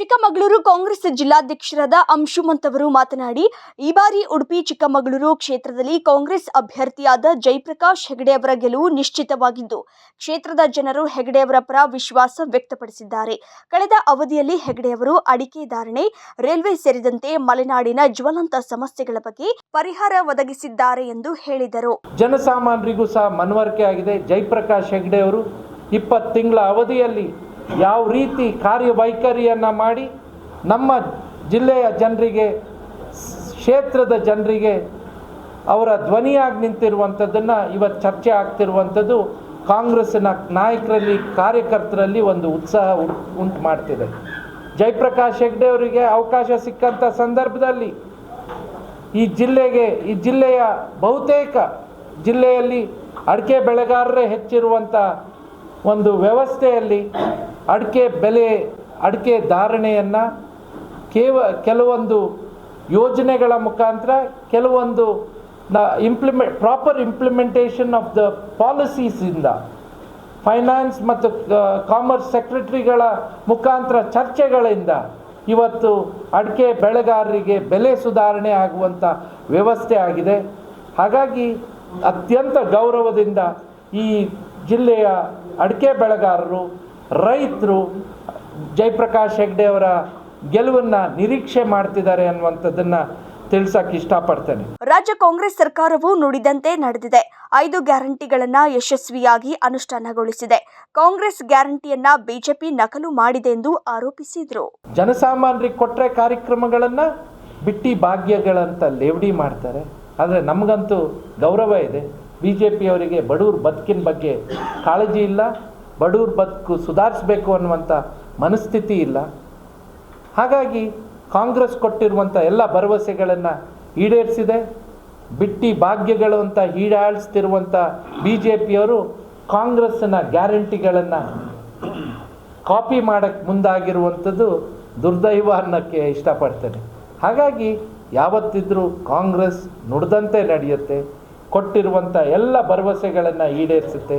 ಚಿಕ್ಕಮಗಳೂರು ಕಾಂಗ್ರೆಸ್ ಜಿಲ್ಲಾಧ್ಯಕ್ಷರಾದ ಅಂಶುಮಂತ್ ಅವರು ಮಾತನಾಡಿ, ಈ ಬಾರಿ ಉಡುಪಿ ಚಿಕ್ಕಮಗಳೂರು ಕ್ಷೇತ್ರದಲ್ಲಿ ಕಾಂಗ್ರೆಸ್ ಅಭ್ಯರ್ಥಿಯಾದ ಜಯಪ್ರಕಾಶ್ ಹೆಗಡೆ ಅವರ ಗೆಲುವು ನಿಶ್ಚಿತವಾಗಿದ್ದು, ಕ್ಷೇತ್ರದ ಜನರು ಹೆಗಡೆ ಅವರ ಪರ ವಿಶ್ವಾಸ ವ್ಯಕ್ತಪಡಿಸಿದ್ದಾರೆ. ಕಳೆದ ಅವಧಿಯಲ್ಲಿ ಹೆಗಡೆ ಅವರು ಅಡಿಕೆ ಧಾರಣೆ, ರೈಲ್ವೆ ಸೇರಿದಂತೆ ಮಲೆನಾಡಿನ ಜ್ವಲಂತ ಸಮಸ್ಯೆಗಳ ಬಗ್ಗೆ ಪರಿಹಾರ ಒದಗಿಸಿದ್ದಾರೆ ಎಂದು ಹೇಳಿದರು. ಜನಸಾಮಾನ್ಯರಿಗೂ ಸಹ ಮನವರಿಕೆ ಆಗಿದೆ. ಜಯಪ್ರಕಾಶ್ ಹೆಗಡೆ ಅವರು ಇಪ್ಪತ್ತು ತಿಂಗಳ ಅವಧಿಯಲ್ಲಿ ಯಾವ ರೀತಿ ಕಾರ್ಯವೈಖರಿಯನ್ನು ಮಾಡಿ ನಮ್ಮ ಜಿಲ್ಲೆಯ ಜನರಿಗೆ, ಕ್ಷೇತ್ರದ ಜನರಿಗೆ ಅವರ ಧ್ವನಿಯಾಗಿ ನಿಂತಿರುವಂಥದ್ದನ್ನು ಇವತ್ತು ಚರ್ಚೆ ಆಗ್ತಿರುವಂಥದ್ದು ಕಾಂಗ್ರೆಸ್ಸಿನ ನಾಯಕರಲ್ಲಿ, ಕಾರ್ಯಕರ್ತರಲ್ಲಿ ಒಂದು ಉತ್ಸಾಹ ಉಂಟು ಮಾಡ್ತಿದೆ. ಜಯಪ್ರಕಾಶ್ ಹೆಗ್ಡೆ ಅವರಿಗೆ ಅವಕಾಶ ಸಿಕ್ಕಂಥ ಸಂದರ್ಭದಲ್ಲಿ ಈ ಜಿಲ್ಲೆಗೆ, ಈ ಜಿಲ್ಲೆಯ ಬಹುತೇಕ ಜಿಲ್ಲೆಯಲ್ಲಿ ಅಡಿಕೆ ಬೆಳೆಗಾರರೇ ಹೆಚ್ಚಿರುವಂಥ ಒಂದು ವ್ಯವಸ್ಥೆಯಲ್ಲಿ ಅಡಿಕೆ ಬೆಲೆ, ಅಡಿಕೆ ಧಾರಣೆಯನ್ನು ಕೇವ, ಕೆಲವೊಂದು ಯೋಜನೆಗಳ ಮುಖಾಂತರ ಕೆಲವೊಂದು ನ implement proper implementation of the ಪಾಲಿಸೀಸಿಂದ finance ಮತ್ತು ಕಾಮರ್ಸ್ ಸೆಕ್ರೆಟರಿಗಳ ಮುಖಾಂತರ ಚರ್ಚೆಗಳಿಂದ ಇವತ್ತು ಅಡಿಕೆ ಬೆಳೆಗಾರರಿಗೆ ಬೆಲೆ ಸುಧಾರಣೆ ಆಗುವಂಥ ವ್ಯವಸ್ಥೆ ಆಗಿದೆ. ಹಾಗಾಗಿ ಅತ್ಯಂತ ಗೌರವದಿಂದ ಈ ಜಿಲ್ಲೆಯ ಅಡಿಕೆ ಬೆಳೆಗಾರರು ರೈತರು ಜಯಪ್ರಕಾಶ್ ಹೆಗ್ಡೆ ಅವರ ಗೆಲುವನ್ನು ನಿರೀಕ್ಷೆ ಮಾಡ್ತಿದ್ದಾರೆ ಅನ್ನುವಂಥದ್ದನ್ನು ತಿಳಿಸಕ್ಕೆ ಇಷ್ಟಪಡ್ತೇನೆ. ರಾಜ್ಯ ಕಾಂಗ್ರೆಸ್ ಸರ್ಕಾರವು ನುಡಿದಂತೆ ನಡೆದಿದೆ. ಐದು ಗ್ಯಾರಂಟಿಗಳನ್ನ ಯಶಸ್ವಿಯಾಗಿ ಅನುಷ್ಠಾನಗೊಳಿಸಿದೆ. ಕಾಂಗ್ರೆಸ್ ಗ್ಯಾರಂಟಿಯನ್ನ ಬಿಜೆಪಿ ನಕಲು ಮಾಡಿದೆ ಎಂದು ಆರೋಪಿಸಿದರು. ಜನಸಾಮಾನ್ಯರಿಗೆ ಕೊಟ್ಟರೆ ಕಾರ್ಯಕ್ರಮಗಳನ್ನ ಬಿಟ್ಟಿ ಭಾಗ್ಯಗಳಂತ ಲೇವಡಿ ಮಾಡ್ತಾರೆ. ಆದರೆ ನಮಗಂತೂ ಗೌರವ ಇದೆ. ಬಿ ಜೆ ಪಿಯವರಿಗೆ ಬಡವ್ರ ಬದುಕಿನ ಬಗ್ಗೆ ಕಾಳಜಿ ಇಲ್ಲ. ಬಡವ್ರ ಬದುಕು ಸುಧಾರಿಸಬೇಕು ಅನ್ನುವಂಥ ಮನಸ್ಥಿತಿ ಇಲ್ಲ. ಹಾಗಾಗಿ ಕಾಂಗ್ರೆಸ್ ಕೊಟ್ಟಿರುವಂಥ ಎಲ್ಲ ಭರವಸೆಗಳನ್ನು ಈಡೇರಿಸಿದೆ. ಬಿಟ್ಟಿ ಭಾಗ್ಯಗಳು ಅಂತ ಹೀಡಾಡಿಸ್ತಿರುವಂಥ ಬಿ ಜೆ ಪಿಯವರು ಕಾಂಗ್ರೆಸ್ಸಿನ ಗ್ಯಾರಂಟಿಗಳನ್ನು ಕಾಪಿ ಮಾಡೋಕ್ಕೆ ಮುಂದಾಗಿರುವಂಥದ್ದು ದುರ್ದೈವ ಅನ್ನೋಕ್ಕೆ ಇಷ್ಟಪಡ್ತೇನೆ. ಹಾಗಾಗಿ ಯಾವತ್ತಿದ್ರೂ ಕಾಂಗ್ರೆಸ್ ನುಡಿದಂತೆ ನಡೆಯುತ್ತೆ ಕೊಟ್ಟಿರುವಂಥ ಎಲ್ಲ ಭರವಸೆಗಳನ್ನು ಈಡೇರಿಸುತ್ತೆ.